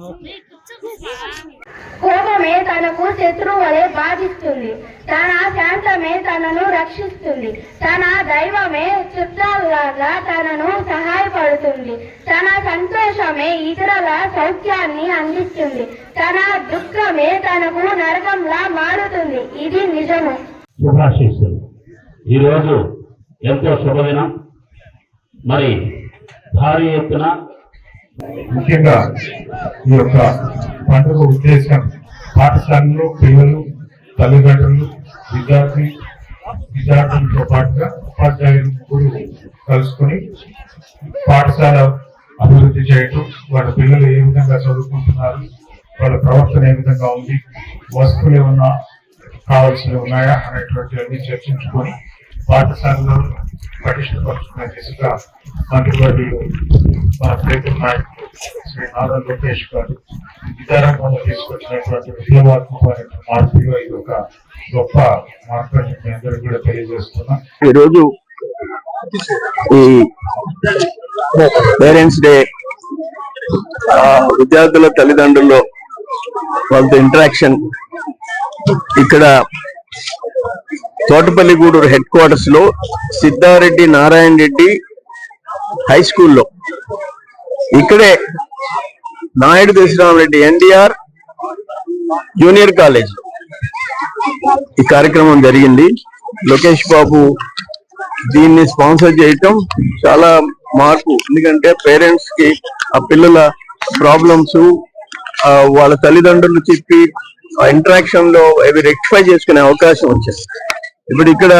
Okay. కోపమే తనకు శత్రువు వలె బాధిస్తుంది. తన శాంతమే తనను రక్షిస్తుంది. తన దైవమే చుట్టాలాగా తనను సహాయపడుతుంది. తన సంతోషమే ఇతరుల సౌఖ్యాన్ని అందిస్తుంది. తన దుఃఖమే తనకు నరకంలా మారుతుంది. ఇది నిజము. శుభాశీస్సులు. ఈరోజు ఎంతో శుభదినం. మరి భారీ ఎత్తున ముఖ్యంగా ఈ యొక్క పండుగ ఉద్దేశం పాఠశాలలో పిల్లలు తల్లిదండ్రులు విద్యార్థి విద్యార్థులతో పాటుగా ఉపాధ్యాయులు గురువు కలుసుకొని పాఠశాల అభివృద్ధి చేయటం వాళ్ళ పిల్లలు ఏ విధంగా చదువుకుంటున్నారు వాళ్ళ ప్రవర్తన ఏ విధంగా ఉంది వస్తువులు ఏమన్నా కావాల్సినవి ఉన్నాయా అనేటువంటివన్నీ చర్చించుకొని పాఠశాలలో పటిష్టపరుచుకునే దిశగా మంత్రివర్యులు మన ప్రీతం శ్రీ నారా లోకేష్ గారు విద్యారంగంలో తీసుకొచ్చినటువంటి మార్పులో ఇది ఒక గొప్ప మార్పు అని మీ కూడా తెలియజేస్తున్నాం. ఈరోజు ఈ పేరెంట్స్ డే విద్యార్థుల తల్లిదండ్రుల్లో వాళ్ళతో ఇంటరాక్షన్. ఇక్కడ తోటపల్లిగూడూరు హెడ్ క్వార్టర్స్లో సిద్ధారెడ్డి నారాయణ రెడ్డి హై స్కూల్లో ఇక్కడే నాయుడు దశరామరెడ్డి ఎన్టీఆర్ జూనియర్ కాలేజ్. ఈ కార్యక్రమం జరిగింది. లోకేష్ బాబు దీన్ని స్పాన్సర్ చేయటం చాలా మార్పు. ఎందుకంటే పేరెంట్స్కి ఆ పిల్లల ప్రాబ్లమ్స్ వాళ్ళ తల్లిదండ్రులు చెప్పి ఆ ఇంటరాక్షన్లో అవి రెక్టిఫై చేసుకునే అవకాశం వచ్చింది. ఇప్పుడు ఇక్కడ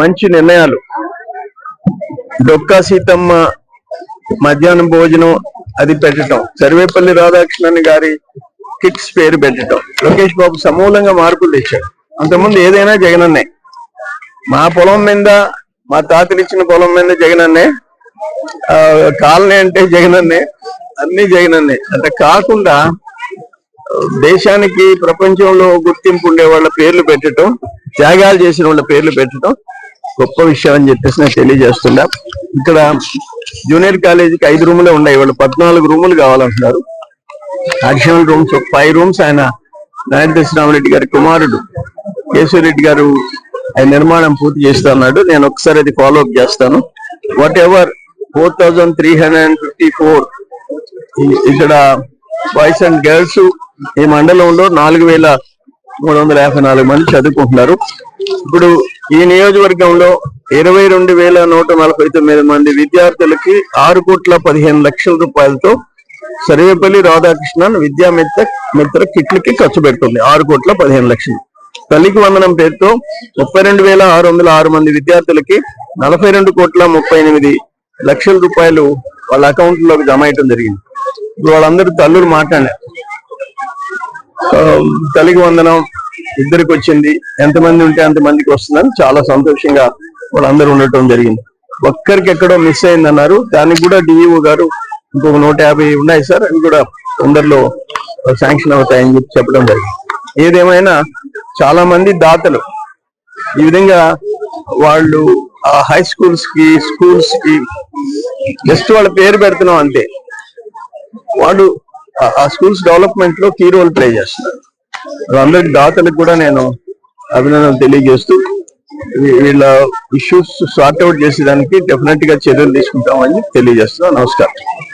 మంచి నిర్ణయాలు. డొక్కా సీతమ్మ మధ్యాహ్నం భోజనం అది పెట్టడం సర్వేపల్లి రాధాకృష్ణన్ గారి కిట్స్ పేరు పెట్టడం లోకేష్ బాబు సమూలంగా మార్పులు తెచ్చాడు. అంతకుముందు ఏదైనా జగనన్నే. మా పొలం మీద మా తాతలు ఇచ్చిన పొలం మీద జగనన్నే. ఆ, కాలనీ అంటే జగనన్నే. అన్ని జగనన్నే. అంటే కాకుండా దేశానికి ప్రపంచంలో గుర్తింపు ఉండే వాళ్ళ పేర్లు పెట్టడం త్యాగాలు చేసిన వాళ్ళ పేర్లు పెట్టడం గొప్ప విషయం అని చెప్పేసి నేను తెలియజేస్తున్నా. ఇక్కడ జూనియర్ కాలేజీకి ఐదు రూములే ఉన్నాయి. వాళ్ళు పద్నాలుగు రూములు కావాలంటున్నారు. అడిషనల్ రూమ్స్ ఫైవ్ రూమ్స్ ఆయన నాయుడు గారి కుమారుడు కేశవరెడ్డి గారు ఆయన నిర్మాణం పూర్తి చేస్తా అన్నాడు నేను ఒకసారి అది ఫాలో అప్ చేస్తాను. Whatever four thousand three hundred and fifty four ఇక్కడ బాయ్స్ అండ్ గర్ల్స్ ఈ మండలంలో నాలుగు వేల మూడు వందల యాభై నాలుగు మంది చదువుకుంటున్నారు. ఇప్పుడు ఈ నియోజకవర్గంలో ఇరవై రెండు వేల నూట నలభై తొమ్మిది మంది విద్యార్థులకి ఆరు కోట్ల పదిహేను లక్షల రూపాయలతో సర్వేపల్లి రాధాకృష్ణన్ విద్యా మిత్ర మిత్ర కిట్లకి ఖర్చు పెడుతుంది. ఆరు కోట్ల పదిహేను లక్షలు. తల్లికి వందనం పేరుతో ముప్పై రెండు వేల ఆరు వందల ఆరు మంది విద్యార్థులకి నలభై రెండు కోట్ల ముప్పై ఎనిమిది లక్షల రూపాయలు వాళ్ళ అకౌంట్లోకి జమ అయటం జరిగింది. ఇప్పుడు వాళ్ళందరూ తల్లులు మాట్లాడారు. Um, తల్లికి వందనం ఇద్దరికి వచ్చింది. ఎంతమంది ఉంటే అంతమందికి వస్తుందని చాలా సంతోషంగా వాళ్ళందరూ ఉండటం జరిగింది. ఒక్కరికి ఎక్కడో మిస్ అయిందన్నారు. దానికి కూడా డిఈఓ గారు ఇంకొక నూట యాభై ఉన్నాయి సార్. అవి కూడా తొందరలో శాంక్షన్ అవుతాయని చెప్పి చెప్పడం జరిగింది. ఏదేమైనా చాలా మంది దాతలు ఈ విధంగా వాళ్ళు ఆ హై స్కూల్స్కి స్కూల్స్కి జస్ట్ వాళ్ళ పేరు పెడుతున్నాం అంతే. వాళ్ళు ఆ- స్కూల్స్ డెవలప్మెంట్లో కీ రోల్ ప్లే చేస్తున్నారు. అందరి దాతలకు కూడా నేను అభినందనలు తెలియజేస్తూ వీళ్ళ ఇష్యూస్ సార్ట్అవుట్ చేసేదానికి డెఫినెట్గా చర్యలు తీసుకుంటామని తెలియజేస్తున్నాను. నమస్కారం.